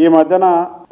ఈ మధ్యన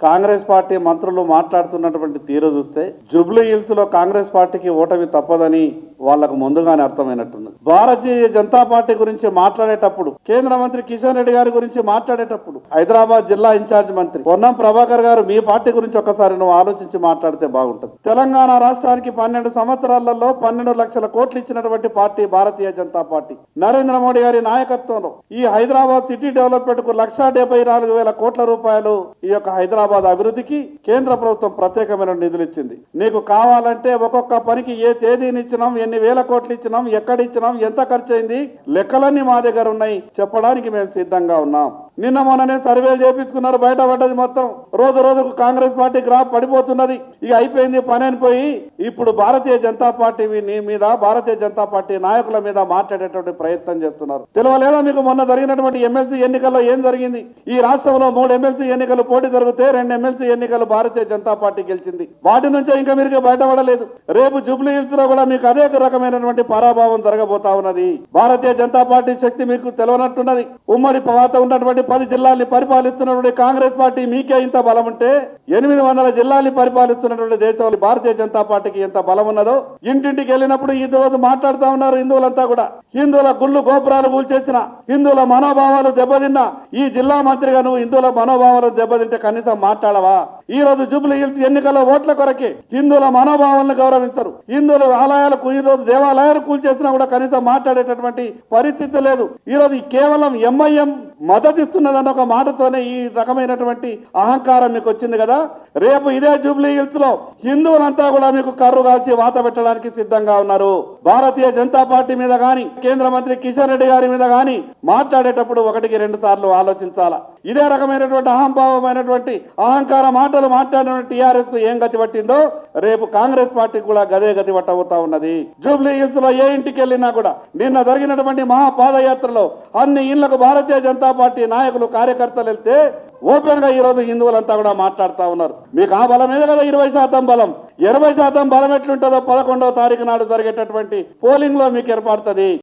కాంగ్రెస్ పార్టీ మంత్రులు మాట్లాడుతున్నటువంటి తీరు చూస్తే జుబ్లీ హిల్స్లో కాంగ్రెస్ పార్టీకి ఓటమి తప్పదని వాళ్ళకు ముందుగానే అర్థమైనట్టున్నది. భారతీయ జనతా పార్టీ గురించి మాట్లాడేటప్పుడు కేంద్ర మంత్రి కిషన్ రెడ్డి గారి గురించి మాట్లాడేటప్పుడు హైదరాబాద్ జిల్లా ఇన్ఛార్జ్ మంత్రి పొన్నం ప్రభాకర్ గారు మీ పార్టీ గురించి ఒకసారి నువ్వు ఆలోచించి మాట్లాడితే బాగుంటుంది. తెలంగాణ రాష్ట్రానికి పన్నెండు సంవత్సరాలలో పన్నెండు లక్షల కోట్లు ఇచ్చినటువంటి పార్టీ భారతీయ జనతా పార్టీ. నరేంద్ర మోడీ గారి నాయకత్వంలో ఈ హైదరాబాద్ సిటీ డెవలప్మెంట్కు లక్షా డెబ్బై నాలుగు వేల కోట్ల రూపాయలు ఈ యొక్క హైదరాబాద్ అభివృద్ధికి కేంద్ర ప్రభుత్వం ప్రత్యేకమైన నిధులు ఇచ్చింది. నీకు కావాలంటే ఒక్కొక్క పనికి ఏ తేదీని ఇచ్చినాం ఎన్ని వేల కోట్లు ఇచ్చినాం ఎక్కడ ఇచ్చినాం ఎంత ఖర్చు అయింది లెక్కలన్నీ మా దగ్గర ఉన్నాయి చెప్పడానికి మేము సిద్ధంగా ఉన్నాం. నిన్న మొన్ననే సర్వేలు చేపించుకున్నారు బయట పడ్డది మొత్తం. రోజు రోజుకు కాంగ్రెస్ పార్టీ గ్రాఫ్ పడిపోతున్నది. ఇక అయిపోయింది పని అనిపోయి ఇప్పుడు భారతీయ జనతా పార్టీ మీద భారతీయ జనతా పార్టీ నాయకుల మీద మాట్లాడేటువంటి ప్రయత్నం చేస్తున్నారు. తెలియలేదా మీకు మొన్న జరిగినటువంటి ఎమ్మెల్సీ ఎన్నికల్లో ఏం జరిగింది? ఈ రాష్ట్రంలో మూడు ఎమ్మెల్సీ ఎన్నికలు పోటీ జరిగితే రెండు ఎమ్మెల్సీ ఎన్నికలు భారతీయ జనతా పార్టీ గెలిచింది. వాటి నుంచే ఇంకా మీరు బయటపడలేదు. రేపు జూబ్లీ హిల్స్లో కూడా మీకు అదే రకమైనటువంటి పరాభావం జరగబోతా ఉన్నది. భారతీయ జనతా పార్టీ శక్తి మీకు తెలియనట్టున్నది. ఉమ్మడి పవాత ఉన్నటువంటి పది జిల్లాల్ని పరిపాలిస్తున్నటువంటి కాంగ్రెస్ పార్టీ మీకే ఇంత బలం ఉంటే ఎనిమిది వందల జిల్లాల్ని పరిపాలిస్తున్నటువంటి దేశంలో భారతీయ జనతా పార్టీకి ఎంత బలం ఉన్నదో ఇంటింటికి వెళ్ళినప్పుడు ఈ రోజు మాట్లాడుతా ఉన్నారు హిందువులంతా కూడా. హిందువుల గుళ్ళు గోపురాలు కూల్చేసిన హిందువుల మనోభావాలు దెబ్బతిన్నా ఈ జిల్లా మంత్రిగా నువ్వు హిందువుల మనోభావాలు దెబ్బతింటే కనీసం మాట్లాడవా? ఈ రోజు జూబ్లీ హిల్స్ ఎన్నికల ఓట్ల కొరకే హిందువుల మనోభావాలను గౌరవించరు. హిందువుల ఆలయాలకు ఈ రోజు దేవాలయాలు కూల్చేసినా కూడా కనీసం మాట్లాడేటటువంటి పరిస్థితి లేదు. ఈ రోజు కేవలం ఎంఐఎం మద్దతు ఇస్తున్నదన్న ఒక మాటతోనే ఈ రకమైనటువంటి అహంకారం మీకు వచ్చింది కదా? రేపు ఇదే జూబ్లీ హిల్స్లో హిందువులంతా కూడా మీకు కర్రు కాల్చి వాత పెట్టడానికి సిద్ధంగా ఉన్నారు. భారతీయ జనతా పార్టీ మీద గాని కేంద్ర మంత్రి కిషన్ రెడ్డి గారి మీద గాని మాట్లాడేటప్పుడు ఒకటికి రెండు సార్లు ఆలోచించాలా? ఇదే రకమైనటువంటి అహంభావమైనటువంటి అహంకార మాట మాటలు మాట్లాడిన టీఆర్ఎస్కు ఏం గతి పట్టిందో రేపు కాంగ్రెస్ పార్టీకి కూడా గదే గతి పట్టబోతా ఉన్నది. జూబ్లీ హిల్స్లో ఏ ఇంటికి వెళ్ళినా కూడా నిన్న జరిగినటువంటి మహాపాదయాత్రలో అన్ని ఇళ్ళకు భారతీయ జనతా పార్టీ నాయకులు కార్యకర్తలు వెళ్తే ఓపెన్గా ఈ రోజు హిందువులంతా కూడా మాట్లాడుతా ఉన్నారు. మీకు ఆ బలం కదా? ఇరవై శాతం బలం. ఇరవై శాతం బలం ఎట్లుంటుందో పదకొండవ తారీఖు నాడు జరిగేటటువంటి పోలింగ్లో మీకు ఏర్పడుతుంది.